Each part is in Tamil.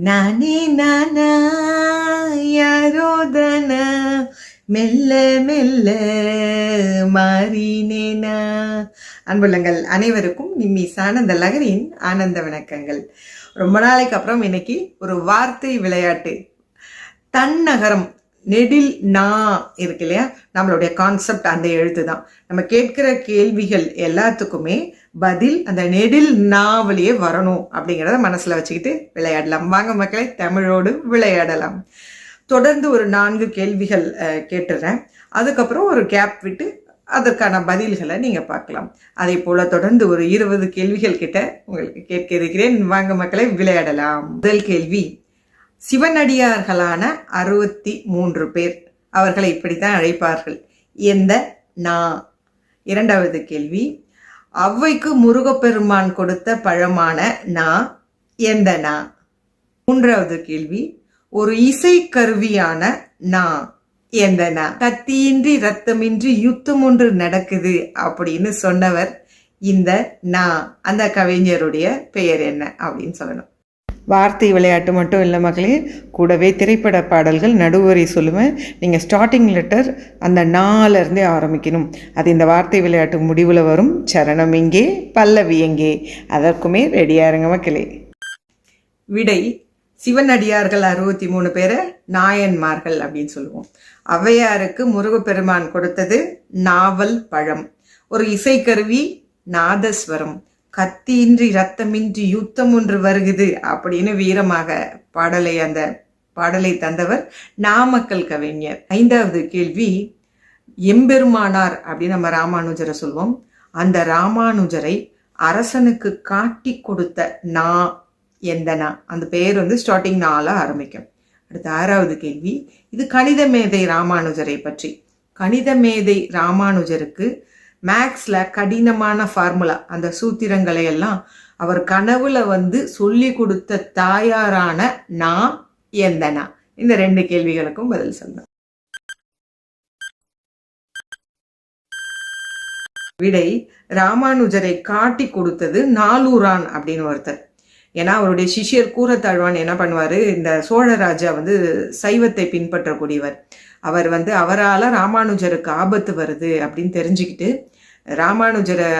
நானே நானா யாரோதன மெல்ல மெல்ல மாறினேனா? அன்புள்ளங்கள் அனைவருக்கும் நிம்மிஸ் ஆனந்த லகரின் ஆனந்த வணக்கங்கள். ரொம்ப நாளைக்கு அப்புறம் இன்னைக்கு ஒரு வார்த்தை விளையாட்டு. தன்னகரம் நெடில் நா இருக்கு இல்லையா? நம்மளுடைய கான்செப்ட் அந்த எழுத்து தான். நம்ம கேட்கிற கேள்விகள் எல்லாத்துக்குமே பதில் அந்த நெடில் நாவலியே வரணும் அப்படிங்கிறத மனசில் வச்சுக்கிட்டு விளையாடலாம். வாங்க மக்களை தமிழோடு விளையாடலாம். தொடர்ந்து ஒரு நான்கு கேள்விகள் கேட்டுறேன். அதுக்கப்புறம் ஒரு கேப் விட்டு அதற்கான பதில்களை நீங்கள் பார்க்கலாம். அதே போல் தொடர்ந்து ஒரு இருபது கேள்விகள் கிட்ட உங்களுக்கு கேட்க இருக்கிறேன். வாங்க மக்களை விளையாடலாம். முதல் கேள்வி சிவனடியார்களான அறுபத்தி மூன்று பேர் அவர்களை இப்படித்தான் அழைப்பார்கள். எந்த? நா. இரண்டாவது கேள்வி. அவ்வைக்கு முருகப்பெருமான் கொடுத்த பழமான நா எந்த நா? மூன்றாவது கேள்வி. ஒரு இசை கருவியான நா எந்த நா? கத்தியின்றி ரத்தமின்றி யுத்தம் ஒன்று நடக்குது அப்படின்னு சொன்னவர் இந்த நா. அந்த கவிஞருடைய பெயர் என்ன அப்படின்னு சொல்லணும். வார்த்தை விளையாட்டு மட்டும் இல்லை மக்களே கூடவே திரைப்பட பாடல்கள் நடுவரை சொல்லுவேன் நீங்கள் ஸ்டார்டிங் லெட்டர் அந்த நாலேருந்தே ஆரம்பிக்கணும். அது இந்த வார்த்தை விளையாட்டு முடிவில் வரும். சரணம் எங்கே பல்லவி எங்கே? அதற்குமே ரெடியாக இருங்க மக்களே. விடை சிவனடியார்கள் அறுபத்தி மூணு பேரை நாயன்மார்கள் அப்படின்னு சொல்லுவோம். ஔவையாருக்கு முருகப்பெருமான் கொடுத்தது நாவல் பழம். ஒரு இசைக்கருவி நாதஸ்வரம். கத்தியின்றி ரத்தமின்றி யுத்தம் ஒன்று வருகுது அப்படின்னு வீரமாக பாடலை அந்த பாடலை தந்தவர் நாமக்கல் கவிஞர். ஐந்தாவது கேள்வி எம்பெருமானார் அப்படின்னு நம்ம ராமானுஜரை சொல்வோம். அந்த ராமானுஜரை அரசனுக்கு காட்டி கொடுத்த நா எந்த நா? அந்த பெயர் வந்து ஸ்டார்டிங் நாள ஆரம்பிக்கும். அடுத்த ஆறாவது கேள்வி இது கணித மேதை ராமானுஜரை பற்றி. கணித மேதை ராமானுஜருக்கு மேக்ஸ்ல கடினமான ஃபார்முலா அந்த சூத்திரங்களை எல்லாம் அவர் கனவுல வந்து சொல்லி கொடுத்த தாயாரான நா எந்த நா இந்த ரெண்டு கேள்விகளுக்கும் பதில் சொல்லணும் விடை ராமானுஜரை காட்டி கொடுத்தது நாலூரான் அப்படின்னு ஒருத்தர். ஏன்னா அவருடைய சிஷ்யர் கூரத்தாழ்வான் என்ன பண்ணுவார்? இந்த சோழராஜா வந்து சைவத்தை பின்பற்றக்கூடியவர். அவர் வந்து அவரால் ராமானுஜருக்கு ஆபத்து வருது அப்படின்னு தெரிஞ்சுக்கிட்டு ராமானுஜரை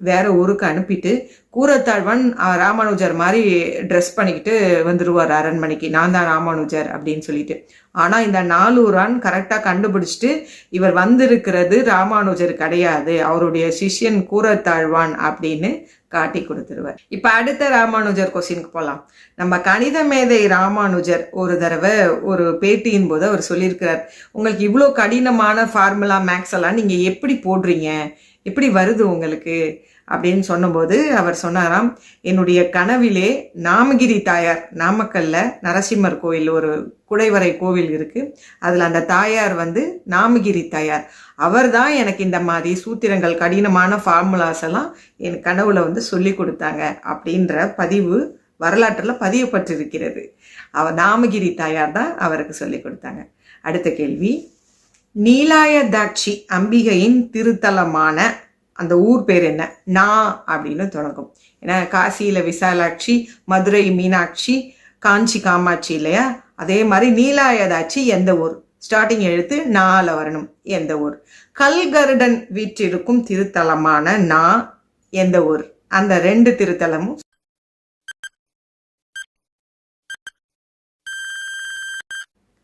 வேற ஊருக்கு அனுப்பிட்டு கூரத்தாழ்வான் ராமானுஜர் மாதிரி ட்ரெஸ் பண்ணிக்கிட்டு வந்துடுவார் அரண்மனைக்கு. நான் தான் ராமானுஜர் அப்படின்னு சொல்லிட்டு. ஆனால் இந்த நாலூரான் கரெக்டாக கண்டுபிடிச்சிட்டு இவர் வந்திருக்கிறது ராமானுஜர் கிடையாது. அவருடைய சிஷ்யன் கூரத்தாழ்வான் அப்படின்னு காட்டி கொடுத்துருவார். இப்போ அடுத்த ராமானுஜர் கொஸ்டினுக்கு போகலாம் நம்ம கணித மேதை ராமானுஜர் ஒரு தடவை ஒரு பேட்டியின் போது அவர் சொல்லியிருக்கிறார் உங்களுக்கு இவ்வளோ கடினமான ஃபார்முலா மேக்ஸ் எல்லாம் நீங்கள் எப்படி போடுறீங்க? எப்படி வருது உங்களுக்கு? அப்படின்னு சொன்னபோது அவர் சொன்னாராம் என்னுடைய கனவிலே நாமகிரி தாயார் நாமக்கல்ல நரசிம்மர் கோயில் ஒரு குடைவரை கோவில் இருக்கு. அதில் அந்த தாயார் வந்து நாமகிரி தாயார். அவர் தான் எனக்கு இந்த மாதிரி சூத்திரங்கள் கடினமான ஃபார்முலாஸ் எல்லாம் என் கனவுல வந்து சொல்லி கொடுத்தாங்க அப்படின்ற பதிவு வரலாற்றில் பதியப்பட்டிருக்கிறது அவர் நாமகிரி தாயார் தான் அவருக்கு சொல்லி கொடுத்தாங்க. அடுத்த கேள்வி. நீலாயதாட்சி அம்பிகையின் திருத்தலமான அந்த ஊர் பேர் என்ன? நா அப்படின்னு தொடங்கும். ஏன்னா காசியில் விசாலாட்சி மதுரை மீனாட்சி காஞ்சி காமாட்சி இல்லையா? அதே மாதிரி நீலாயதாட்சி எந்த ஊர்? ஸ்டார்டிங் எழுத்து நால வரணும். எந்த ஊர்? கல்கருடன் வீற்றிருக்கும் திருத்தலமான நா எந்த ஊர்? அந்த ரெண்டு திருத்தலமும்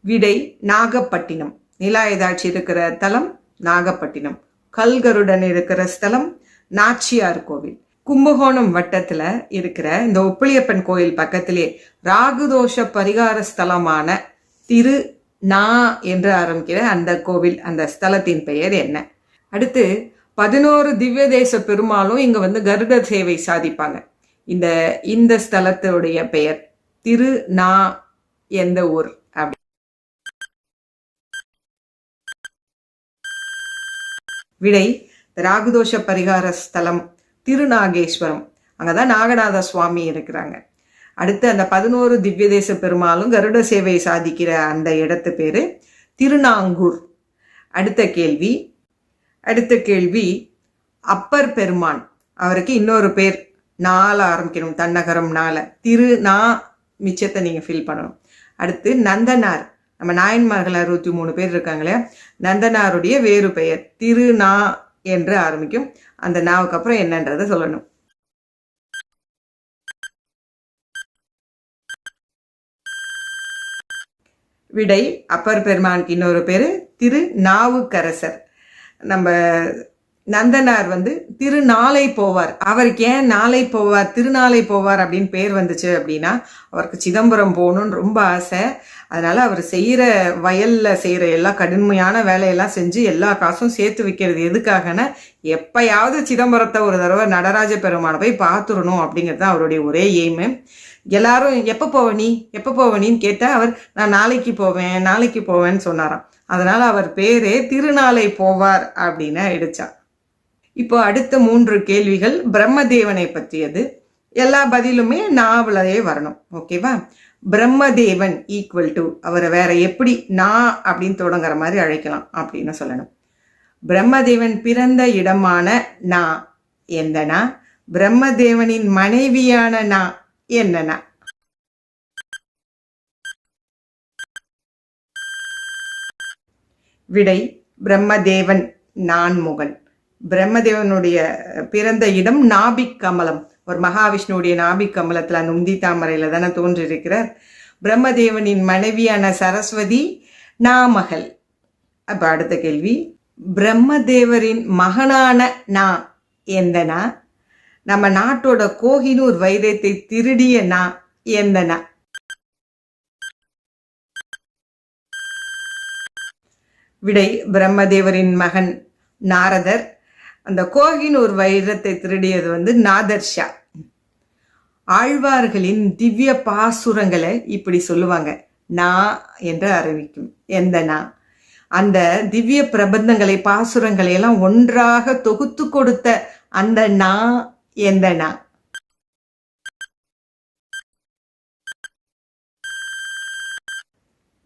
விடை நாகப்பட்டினம். நிலா ஏதாச்சி இருக்கிற தலம் நாகப்பட்டினம். கல்கருடன் இருக்கிற ஸ்தலம் நாச்சியார் கோவில். கும்பகோணம் வட்டத்துல இருக்கிற இந்த ஒப்பிலியப்பன் கோயில் பக்கத்திலே ராகுதோஷ பரிகார ஸ்தலமான திரு நா என்று ஆரம்பிக்கிற அந்த கோவில் அந்த ஸ்தலத்தின் பெயர் என்ன? அடுத்து பதினோரு திவ்ய தேச பெருமாளும் இங்க வந்து கருட சேவை சாதிப்பாங்க. இந்த இந்த ஸ்தலத்துடைய பெயர் திரு நா எந்த ஊர்? விடை ராகுதோஷ பரிகார ஸ்தலம் திருநாகேஸ்வரம். அங்கே தான் நாகநாத சுவாமி இருக்கிறாங்க. அடுத்து அந்த பதினோரு திவ்ய தேச பெருமாளும் கருட சேவை சாதிக்கிற அந்த இடத்து பேர் திருநாங்கூர். அடுத்த கேள்வி அடுத்த கேள்வி அப்பர் பெருமான். அவருக்கு இன்னொரு பேர் நால ஆரம்பிக்கணும் தன்னகரம் நால திரு நா மிச்சத்தை நீங்கள் ஃபில் பண்ணணும். அடுத்து நந்தனார். நம்ம நாயன்மார்கள் அறுபத்தி மூணு பேர் இருக்காங்களே நந்தனாருடைய வேறு பெயர் திருநா என்று ஆரம்பிக்கும். அந்த நாவுக்கு அப்புறம் என்னன்றதை சொல்லணும். விடை அப்பர் பெருமானுக்கு இன்னொரு பேர் திரு நாவுக்கரசர். நம்ம நந்தனார் வந்து திருநாளை போவார். அவருக்கு ஏன் நாளை போவார் திருநாளை போவார் அப்படின்னு பேர் வந்துச்சு அப்படின்னா அவருக்கு சிதம்பரம் போகணும்னு ரொம்ப ஆசை. அதனால் அவர் செய்கிற வயலில் செய்கிற எல்லா கடுமையான வேலையெல்லாம் செஞ்சு எல்லா காசும் சேர்த்து வைக்கிறது எதுக்காகன்னா எப்பயாவது சிதம்பரத்தை ஒரு தடவை நடராஜ பெருமானை போய் பார்த்துடணும் அப்படிங்கிறது தான் அவருடைய ஒரே எய்மு எல்லாரும் எப்போ போவ நீ? எப்போ போவ நீன்னு கேட்டால் அவர் நான் நாளைக்கு போவேன் நாளைக்கு போவேன்னு சொன்னாராம். அதனால் அவர் பேரே திருநாளை போவார் அப்படின்னு ஆயிடுச்சா இப்போ அடுத்த மூன்று கேள்விகள் பிரம்மதேவனை பற்றியது. எல்லா பதிலுமே நாவலையே வரணும். ஓகேவா பிரம்மதேவன் ஈக்குவல் டு அவரை வேற எப்படி நான் அப்படின்னு தொடங்குற மாதிரி அழைக்கலாம் அப்படின்னு சொல்லணும். பிரம்மதேவன் பிறந்த இடமான நா எந்தனா பிரம்மதேவனின் மனைவியான நா என்னனா? விடை பிரம்மதேவன் நான்முகன். பிரம்மதேவனுடைய பிறந்த இடம் நாபிக் கமலம் ஒரு மகாவிஷ்ணுவுடைய நாபிக் கமலத்தில் அந்த உந்தி தாமரையில் தானே தோன்றியிருக்கிறார் பிரம்மதேவனின் மனைவியான சரஸ்வதி நாமகள் அப்போ அடுத்த கேள்வி. பிரம்மதேவரின் மகனான நா எந்தனா நம்ம நாட்டோட கோஹினூர் வைரத்தை திருடிய நா எந்தனா விடை பிரம்மதேவரின் மகன் நாரதர். அந்த கோஹினூர் வைரத்தை திருடியது வந்து நாதர்ஷா ஆழ்வார்களின் திவ்ய பாசுரங்களை இப்படி சொல்லுவாங்க. நா என்று அறிவிக்கும். எந்த நா? அந்த திவ்ய பிரபந்தங்களை பாசுரங்களை எல்லாம் ஒன்றாக தொகுத்து கொடுத்த அந்த நா எந்த நா?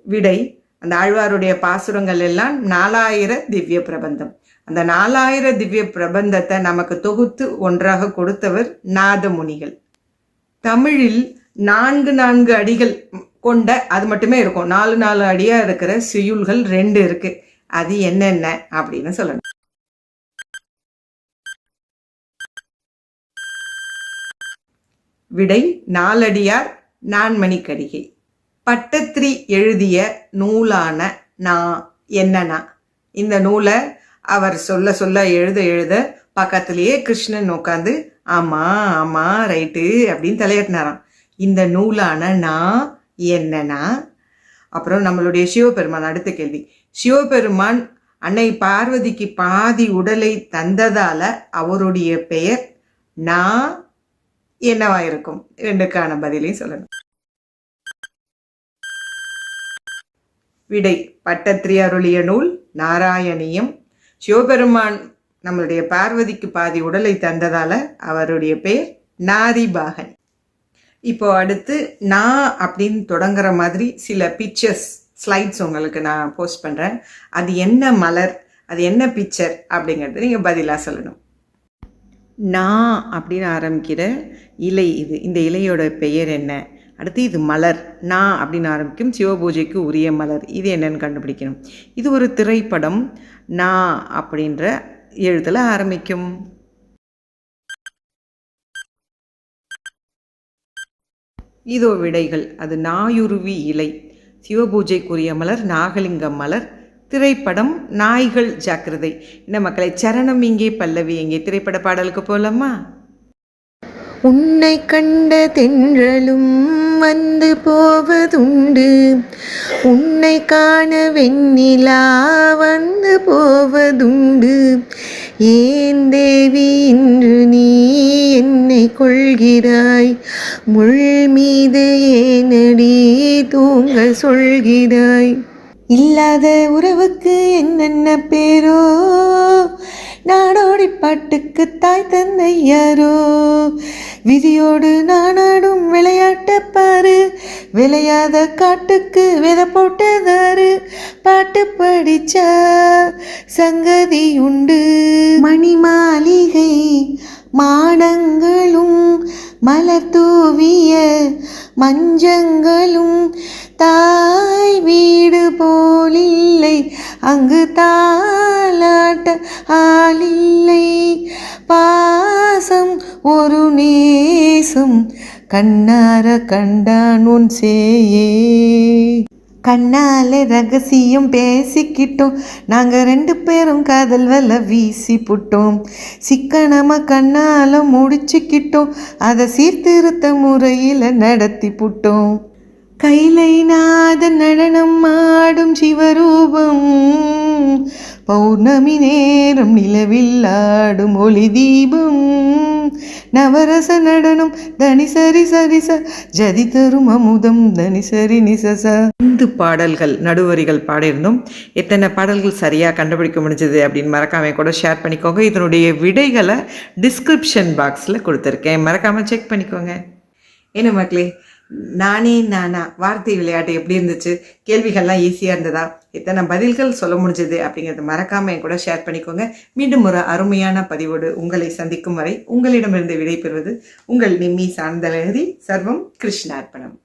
விடை அந்த ஆழ்வாருடைய பாசுரங்கள் எல்லாம் நாலாயிர திவ்ய பிரபந்தம். அந்த நாலாயிர திவ்ய பிரபந்தத்தை நமக்கு தொகுத்து ஒன்றாக கொடுத்தவர் நாதமுனிகள். தமிழில் நான்கு நான்கு அடிகள் கொண்ட அது மட்டுமே இருக்கும். நாலு நாலு அடியா இருக்கிற சியுள்கள் ரெண்டு இருக்கு. அது என்னென்ன அப்படின்னு சொல்லணும். விடை நாலடியார் நான்மணிக்கடிகை. பட்டத்திரி எழுதிய நூலான நா என்னன்னா இந்த நூலை அவர் சொல்ல சொல்ல எழுத எழுத பக்கத்திலேயே கிருஷ்ணன் உட்காந்து ஆமா ஆமா ரைட்டு அப்படின்னு தலையாட்டினாராம். இந்த நூலான நான் என்னன்னா? அப்புறம் நம்மளுடைய சிவபெருமான் அடுத்த கேள்வி. சிவபெருமான் அன்னை பார்வதிக்கு பாதி உடலை தந்ததால அவருடைய பெயர் நான் என்னவா இருக்கும்? ரெண்டுக்கான பதிலையும் சொல்லணும். விடை பட்டத்திரி அருளிய நூல் நாராயணியம் சிவபெருமான் நம்மளுடைய பார்வதிக்கு பாதி உடலை தந்ததால அவருடைய பெயர் நாரிபாகன் இப்போ அடுத்து நான் அப்படின்னு தொடங்குற மாதிரி சில பிக்சர்ஸ் ஸ்லைட்ஸ் உங்களுக்கு நான் போஸ்ட் பண்ணுறேன் அது என்ன மலர் அது என்ன பிக்சர் அப்படிங்கிறது நீங்கள் பதிலாக சொல்லணும். நான் அப்படின்னு ஆரம்பிக்கிற இலை இது. இந்த இலையோட பெயர் என்ன? அடுத்து இது மலர் நான் அப்படின்னு ஆரம்பிக்கும். சிவபூஜைக்கு உரிய மலர். இது என்னன்னு கண்டுபிடிக்கணும். இது ஒரு திரைப்படம் நான் அப்படின்ற எழுத்தில் ஆரம்பிக்கும். இதோ விடைகள். அது நாயுருவி இலை. சிவபூஜைக்குரிய மலர் நாகலிங்கம் மலர். திரைப்படம் நாய்கள் ஜாக்கிரதை. என்ன மக்களை சரணம் இங்கே பல்லவி எங்கே திரைப்பட பாடலுக்கு போகலாமா உன்னை கண்ட தென்றலும் வந்து போவதுண்டு. உன்னை காண வெண்ணிலா வந்து போவதுண்டு. ஏன் தேவி இன்று நீ என்னை கொள்கிறாய்? முள் மீது ஏனடி தூங்க சொல்கிறாய்? இல்லாத உறவுக்கு என்னென்ன பேரோ? நாடோடி பாட்டுக்கு தாய் தந்தை யாரோ விதியோடு நானாடும் விளையாட்ட பாரு. விளையாத காட்டுக்கு விதை போட்டதாரு. பாட்டு படிச்சா சங்கதி உண்டு. மணி மாளிகை மாடங்களும் மலர் தூவிய மஞ்சங்களும் தாய் வீடு போலில்லை. அங்கு தாலாட்ட ஆளில்லை. பாசம் ஒரு நேசம். கண்ணார கண்டான் உன் சேயே. கண்ணாலே ரகசியம் பேசிக்கிட்டோம். நாங்க ரெண்டு பேரும் காதல் வல வீசி புட்டோம் சிக்கனமா கண்ணால முடிச்சுக்கிட்டோம். அதை சீர்திருத்த முறையில் நடத்தி புட்டோம் கைலை நடனம் ஆடும் சிவரூபம். பௌர்ணமி நேரம் நிலவில் ஆடும் ஒளி தீபம். நவரச நடனம் தனிசரி சரிச ஜதி தரும் அமுதம் தனிசரி நிசச. ஐந்து பாடல்கள் நடுவரிகள் பாடியிருந்தோம். எத்தனை பாடல்கள் சரியாக கண்டுபிடிக்க முடிஞ்சது அப்படின்னு மறக்காமல் கூட ஷேர் பண்ணிக்கோங்க. இதனுடைய விடைகளை டிஸ்கிரிப்ஷன் பாக்ஸில் கொடுத்துருக்கேன். மறக்காமல் செக் பண்ணிக்கோங்க. என்ன மக்களே நானே நானா வார்த்தை விளையாட்டு எப்படி இருந்துச்சு? கேள்விகள்லாம் ஈஸியாக இருந்ததா? எத்தனை பதில்கள் சொல்ல முடிஞ்சது அப்படிங்கிறத மறக்காமல் என் கூட ஷேர் பண்ணிக்கோங்க. மீண்டும் ஒரு அருமையான பதிவோடு உங்களை சந்திக்கும் வரை உங்களிடமிருந்து விடைபெறுவது உங்கள் நிம்மி சார்ந்தலகரி சர்வம் கிருஷ்ணார்ப்பணம்